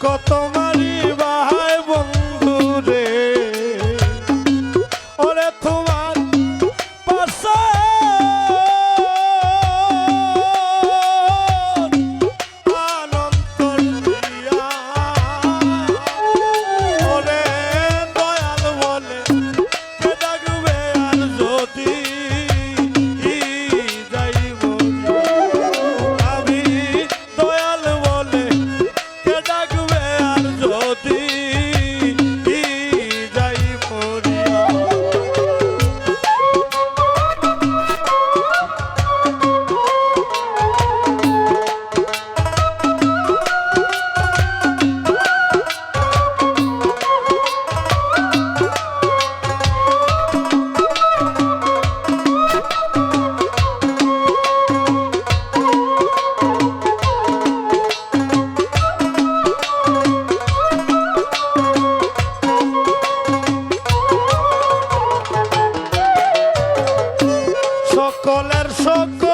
কত মারি সকলের সকলই